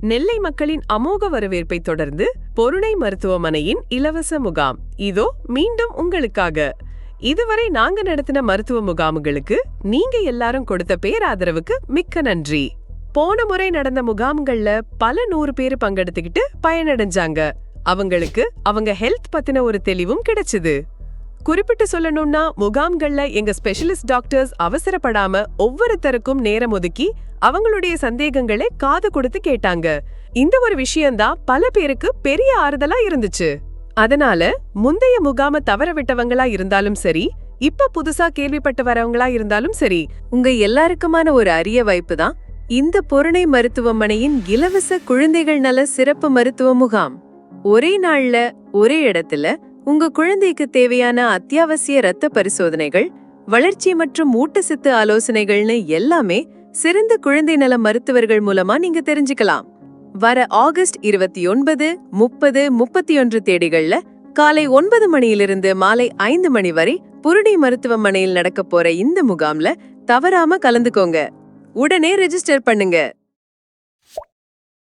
நெல்லை மக்களின் அமோக வரவேற்பை தொடர்ந்து பொருணை மருத்துவமனையின் இலவச முகாம். இதோ மீண்டும் உங்களுக்காக. இதுவரை நாங்க நடத்தின மருத்துவ முகாம்களுக்கு நீங்க எல்லாரும் கொடுத்த பேராதரவுக்கு மிக்க நன்றி. போன முறை நடந்த முகாம்கள்ல பல நூறு பேர் பங்கெடுத்துக்கிட்டு பயனடைஞ்சாங்க. அவங்களுக்கு அவங்க ஹெல்த் பத்தின ஒரு தெளிவும் கிடைச்சது. குறிப்பிட்டு சொல்லணும்னா முகாம்கள்ல எங்க ஸ்பெஷலிஸ்ட் டாக்டர்ஸ் அவசரப்படாம ஒவ்வொருத்தருக்கும் நேரம் ஒதுக்கி அவங்களுடைய சந்தேகங்களை காது கொடுத்து கேட்டாங்க. இந்த ஒரு விஷயம்தான் பல பேருக்கு பெரிய ஆறுதலா இருந்துச்சு. அதனால முந்தைய முகாம தவற விட்டவங்களா இருந்தாலும் சரி இப்ப புதுசா கேள்விப்பட்டு வரவங்களா இருந்தாலும் சரி உங்க எல்லாருக்குமான ஒரு அரிய வாய்ப்பு தான் இந்த பொருணை மருத்துவமனையின் இலவச குழந்தைகள் நல சிறப்பு மருத்துவ முகாம். ஒரே நாள்ல ஒரே இடத்துல உங்க குழந்தைக்கு தேவையான அத்தியாவசிய இரத்த பரிசோதனைகள் வளர்ச்சி மற்றும் ஊட்டச்சத்து ஆலோசனைகள்னு எல்லாமே சிறந்த குழந்தை நல மருத்துவர்கள் மூலமா நீங்க தெரிஞ்சுக்கலாம். வர ஆகஸ்ட் இருபத்தி ஒன்பது முப்பது முப்பத்தி ஒன்று தேதிகள்ல காலை ஒன்பது மணியிலிருந்து மாலை ஐந்து மணி வரை புருடி மருத்துவமனையில் நடக்க போற இந்த முகாம்ல தவறாம கலந்துக்கோங்க. உடனே ரெஜிஸ்டர் பண்ணுங்க.